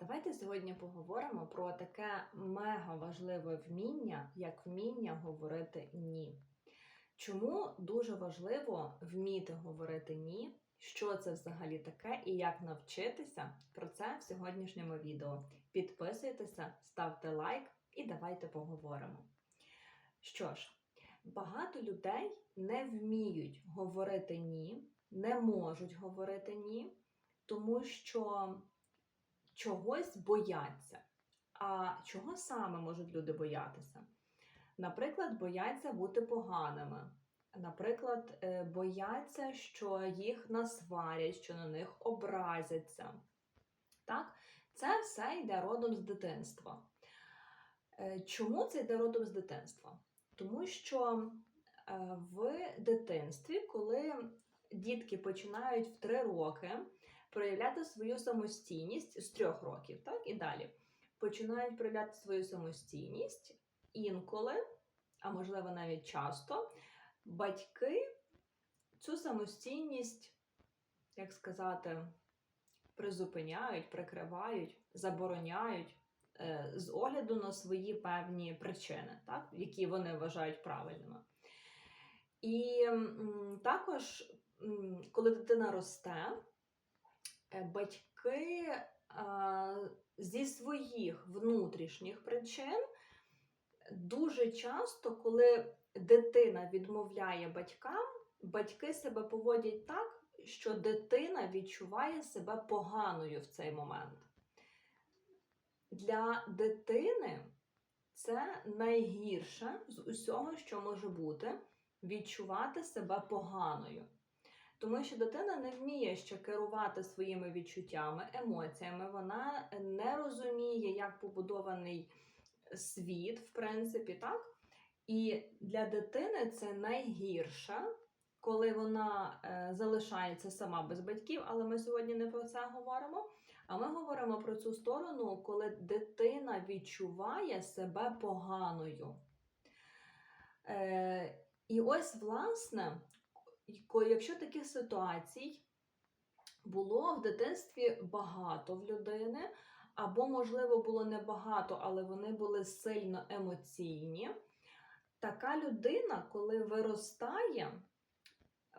Давайте сьогодні поговоримо про таке мега важливе вміння, як вміння говорити ні. Чому дуже важливо вміти говорити ні? Що це взагалі таке і як навчитися? Про це в сьогоднішньому відео. Підписуйтеся, ставте лайк і давайте поговоримо. Що ж, багато людей не вміють говорити ні, не можуть говорити ні, тому що чогось бояться. А чого саме можуть люди боятися? Наприклад, бояться бути поганими. Наприклад, е, бояться, що їх насварять, що на них образяться. Так? Це все йде родом з дитинства. Е, Чому це йде родом з дитинства? Тому що е, в дитинстві, коли дітки починають в 3 роки проявляти свою самостійність з 3 років, так? І далі, починають проявляти свою самостійність інколи, а можливо навіть часто, батьки цю самостійність, як сказати, призупиняють, прикривають, забороняють е, з огляду на свої певні причини, так, які вони вважають правильними. І також, коли дитина росте, батьки е, зі своїх внутрішніх причин дуже часто, коли дитина відмовляє батькам, батьки себе поводять так, що дитина відчуває себе поганою в цей момент. Для дитини це найгірше з усього, що може бути, відчувати себе поганою. Тому що дитина не вміє ще керувати своїми відчуттями, емоціями, вона не розуміє, як побудований світ, в принципі, так? І для дитини це найгірше, коли вона е, залишається сама без батьків, але ми сьогодні не про це говоримо. А ми говоримо про цю сторону, коли дитина відчуває себе поганою. Е, і ось, власне, якщо таких ситуацій було в дитинстві багато в людини, або, можливо, було небагато, але вони були сильно емоційні, така людина, коли виростає,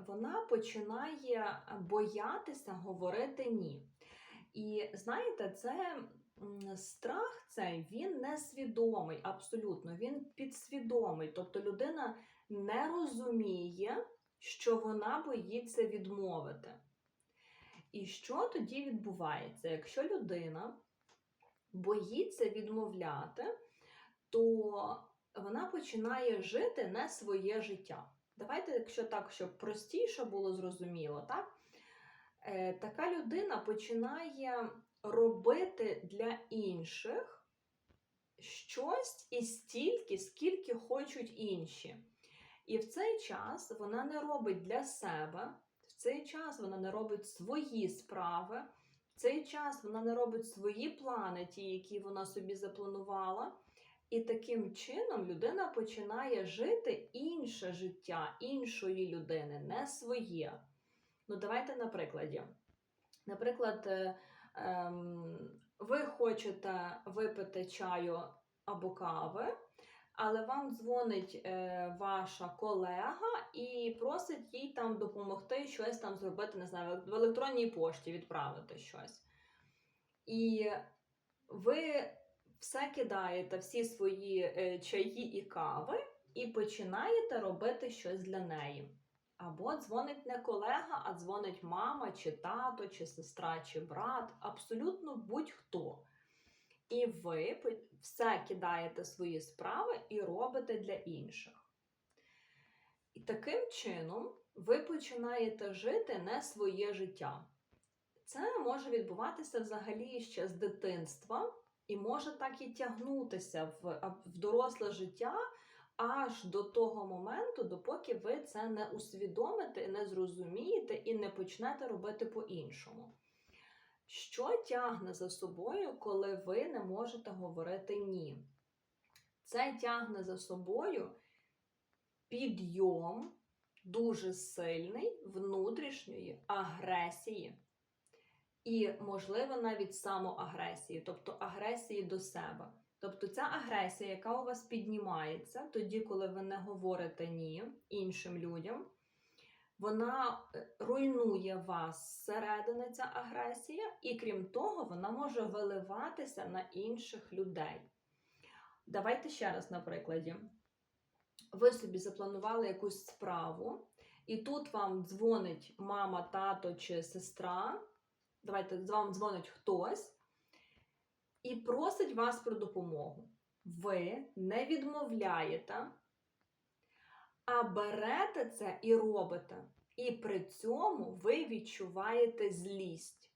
вона починає боятися говорити ні. І знаєте, це страх цей він несвідомий, абсолютно, він підсвідомий. Тобто людина не розуміє, що вона боїться відмовити. І що тоді відбувається? Якщо людина боїться відмовляти, то вона починає жити не своє життя. Давайте, якщо так, щоб простіше було зрозуміло, так? Е, така людина починає робити для інших щось і стільки, скільки хочуть інші. І в цей час вона не робить для себе, в цей час вона не робить свої справи, в цей час вона не робить свої плани, ті, які вона собі запланувала. І таким чином людина починає жити інше життя іншої людини, не своє. Ну, давайте на прикладі. Наприклад, е, ем, ви хочете випити чаю або кави, але вам дзвонить е, ваша колега і просить їй там допомогти щось там зробити, не знаю, в електронній пошті відправити щось. І ви все кидаєте, всі свої е, чаї і кави, і починаєте робити щось для неї. Або дзвонить не колега, а дзвонить мама, чи тато, чи сестра, чи брат, абсолютно будь-хто. І ви все кидаєте свої справи і робите для інших. І таким чином ви починаєте жити не своє життя. Це може відбуватися взагалі ще з дитинства, і може так і тягнутися в, в доросле життя аж до того моменту, допоки ви це не усвідомите, не зрозумієте і не почнете робити по-іншому. Що тягне за собою, коли ви не можете говорити ні? Це тягне за собою підйом дуже сильний внутрішньої агресії. і, можливо, навіть самоагресії, тобто агресії до себе. Тобто ця агресія, яка у вас піднімається тоді, коли ви не говорите ні іншим людям, вона е, руйнує вас зсередини, ця агресія, і крім того, вона може виливатися на інших людей. Давайте ще раз на прикладі. Ви собі запланували якусь справу, і тут вам дзвонить мама, тато чи сестра. Давайте вам дзвонить хтось і просить вас про допомогу. Ви не відмовляєте, а берете це і робите. І при цьому ви відчуваєте злість.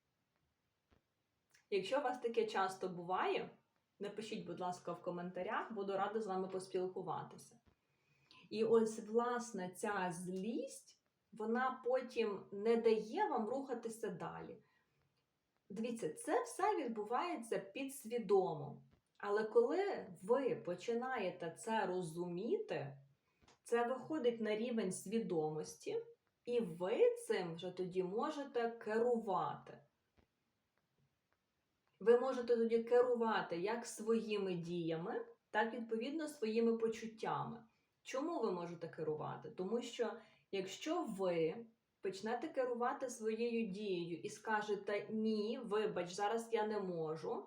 Якщо у вас таке часто буває, напишіть, будь ласка, в коментарях, буду рада з вами поспілкуватися. І ось, власне, ця злість, вона потім не дає вам рухатися далі. Дивіться, це все відбувається підсвідомо. Але коли ви починаєте це розуміти, це виходить на рівень свідомості, і ви цим вже тоді можете керувати. Ви можете тоді керувати як своїми діями, так відповідно своїми почуттями. Чому ви можете керувати? Тому що якщо ви почнете керувати своєю дією і скажете ні, вибач, зараз я не можу,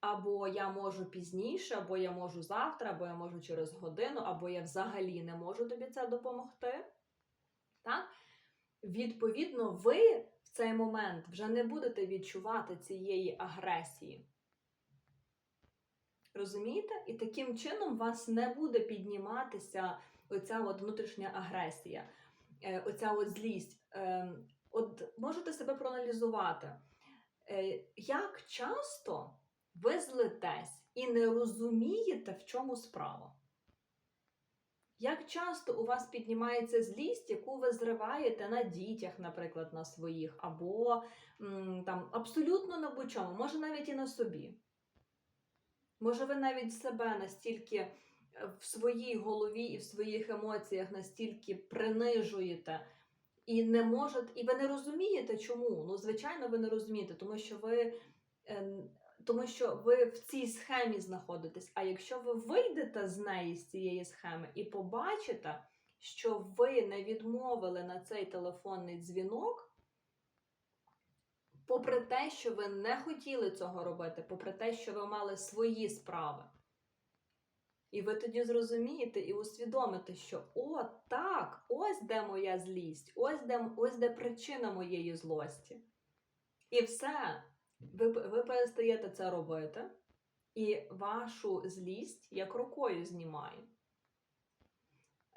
або я можу пізніше, або я можу завтра, або я можу через годину, або я взагалі не можу тобі це допомогти. Так? Відповідно, ви в цей момент вже не будете відчувати цієї агресії. Розумієте? І таким чином у вас не буде підніматися оця от внутрішня агресія, е, оця от злість. Е, От можете себе проаналізувати, е, як часто ви злитесь і не розумієте, в чому справа. Як часто у вас піднімається злість, яку ви зриваєте на дітях, наприклад, на своїх, або там абсолютно на будь-чому, може навіть і на собі. Може, ви навіть себе настільки е, в своїй голові і в своїх емоціях настільки принижуєте і не можете, і ви не розумієте, чому. Ну, звичайно, ви не розумієте, тому що ви. Тому що ви в цій схемі знаходитесь. А якщо ви вийдете з неї, з цієї схеми, і побачите, що ви не відмовили на цей телефонний дзвінок, попри те, що ви не хотіли цього робити, попри те, що ви мали свої справи. І ви тоді зрозумієте і усвідомите, що о, так, ось де моя злість, ось де, ось де причина моєї злості. І все. Ви, ви перестаєте це робити, і вашу злість як рукою знімає.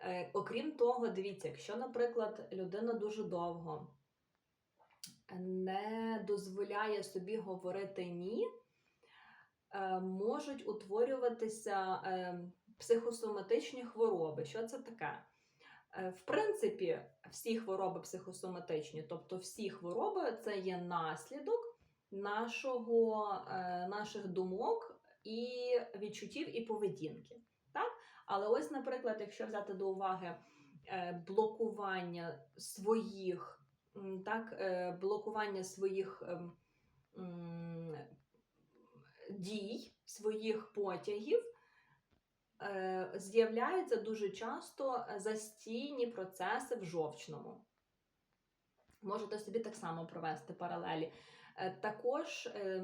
Е, окрім того, дивіться, якщо, наприклад, людина дуже довго не дозволяє собі говорити ні, е, можуть утворюватися е, психосоматичні хвороби. Що це таке? Е, В принципі, всі хвороби психосоматичні, тобто всі хвороби це є наслідок нашого, е, наших думок і відчуттів і поведінки. Так? Але ось, наприклад, якщо взяти до уваги е, блокування своїх, так, е, блокування своїх дій, своїх потягів, з'являються дуже часто застійні процеси в жовчному. Можете собі так само провести паралелі. Е, Також, е,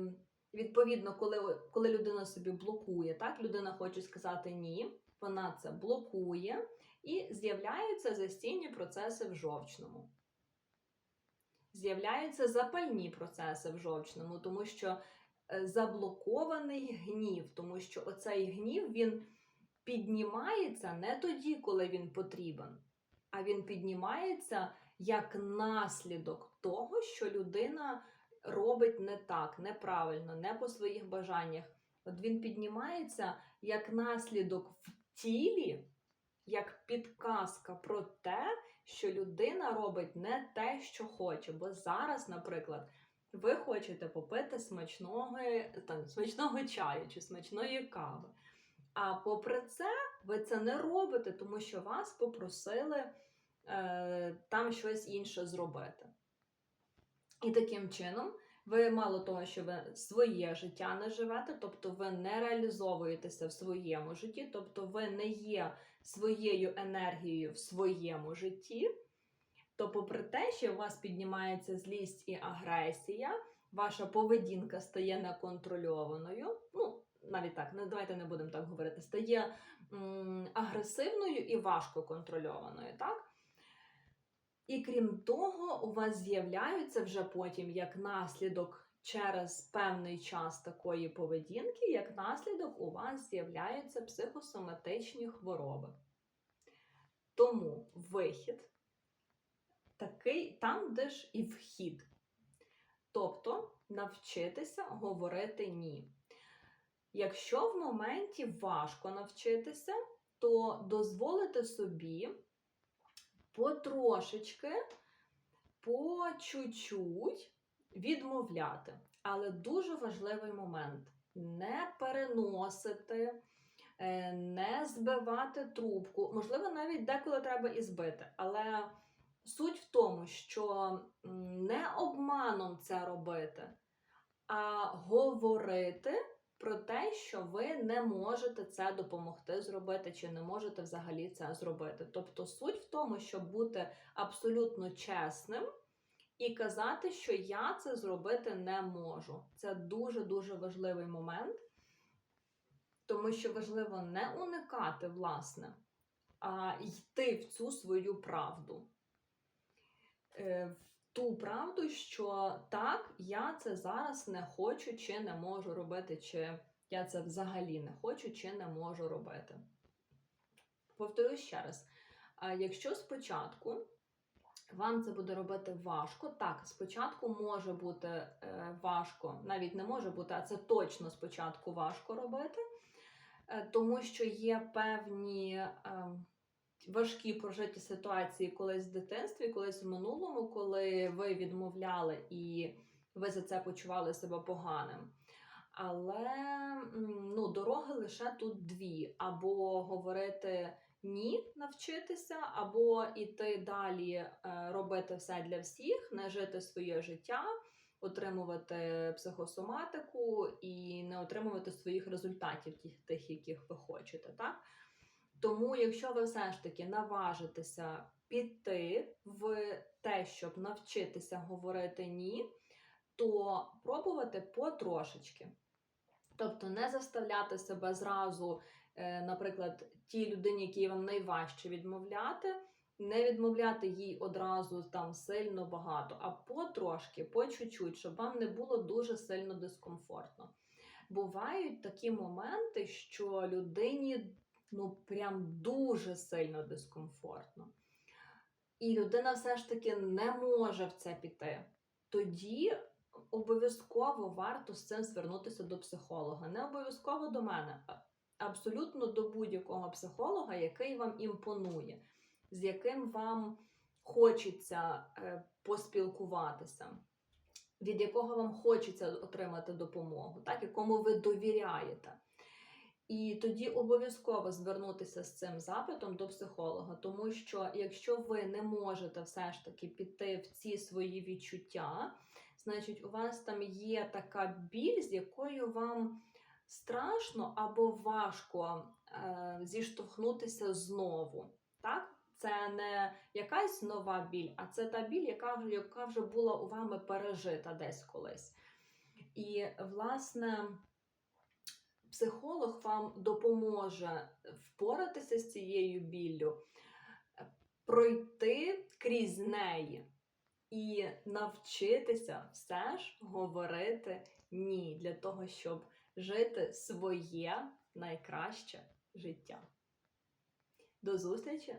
відповідно, коли, коли людина собі блокує, так, людина хоче сказати ні, вона це блокує, і з'являються застійні процеси в жовчному. З'являються запальні процеси в жовчному, тому що е, заблокований гнів, тому що оцей гнів він піднімається не тоді, коли він потрібен, а він піднімається як наслідок того, що людина робить не так, неправильно, не по своїх бажаннях. От він піднімається як наслідок в тілі, як підказка про те, що людина робить не те, що хоче. Бо зараз, наприклад, ви хочете попити смачного, там, смачного чаю чи смачної кави. А попри це, ви це не робите, тому що вас попросили е, там щось інше зробити. І таким чином Ви мало того, що ви своє життя не живете, тобто ви не реалізовуєтеся в своєму житті, тобто ви не є своєю енергією в своєму житті. То, попри те, що у вас піднімається злість і агресія, ваша поведінка стає неконтрольованою. Ну, навіть так, давайте не будемо так говорити, стає м, агресивною і важко контрольованою, так? І крім того, у вас з'являються вже потім як наслідок через певний час такої поведінки, як наслідок у вас з'являються психосоматичні хвороби. Тому вихід такий там, де ж і вхід. Тобто навчитися говорити ні. Якщо в моменті важко навчитися, то дозволити собі потрошечки, по чуть-чуть відмовляти. Але дуже важливий момент не переносити, е, не збивати трубку. Можливо, навіть деколи треба і збити. Але суть в тому, що не обманом це робити, а говорити про те, що ви не можете це допомогти зробити, чи не можете взагалі це зробити. Тобто суть в тому, щоб бути абсолютно чесним і казати, що я це зробити не можу. Це дуже-дуже важливий момент, тому що важливо не уникати, власне, а йти в цю свою правду. Ту правду, що так, я це зараз не хочу чи не можу робити, чи я це взагалі не хочу чи не можу робити. Повторюю ще раз: якщо спочатку вам це буде робити важко, так, спочатку може бути е, важко, навіть не може бути, а це точно спочатку важко робити, е, тому що є певні. Важкі прожиті ситуації колись в дитинстві, колись в минулому, коли ви відмовляли і ви за це почували себе поганим. Але ну, дороги лише тут дві: або говорити ні, навчитися, або іти далі, е, робити все для всіх, не жити своє життя, отримувати психосоматику і не отримувати своїх результатів, тих яких ви хочете. так? Тому, якщо ви все ж таки наважитеся піти в те, щоб навчитися говорити ні, то пробувати потрошечки. Тобто не заставляти себе зразу, е, наприклад, тій людині, якій вам найважче відмовляти, не відмовляти їй одразу там сильно багато, а потрошки, по чуть-чуть, щоб вам не було дуже сильно дискомфортно. Бувають такі моменти, що людині ну прям дуже сильно дискомфортно. І людина все ж таки не може в це піти. Тоді обов'язково варто з цим звернутися до психолога. Не обов'язково до мене, абсолютно до будь-якого психолога, який вам імпонує, з яким вам хочеться е, поспілкуватися, від якого вам хочеться отримати допомогу, так, якому ви довіряєте. І тоді обов'язково звернутися з цим запитом до психолога, тому що якщо ви не можете все ж таки піти в ці свої відчуття, значить у вас там є така біль, з якою вам страшно або важко е, зіштовхнутися знову. Так? Це не якась нова біль, а це та біль, яка, яка вже була у вами пережита десь колись. І, власне психолог вам допоможе впоратися з цією біллю, пройти крізь неї і навчитися все ж говорити ні для того, щоб жити своє найкраще життя. До зустрічі!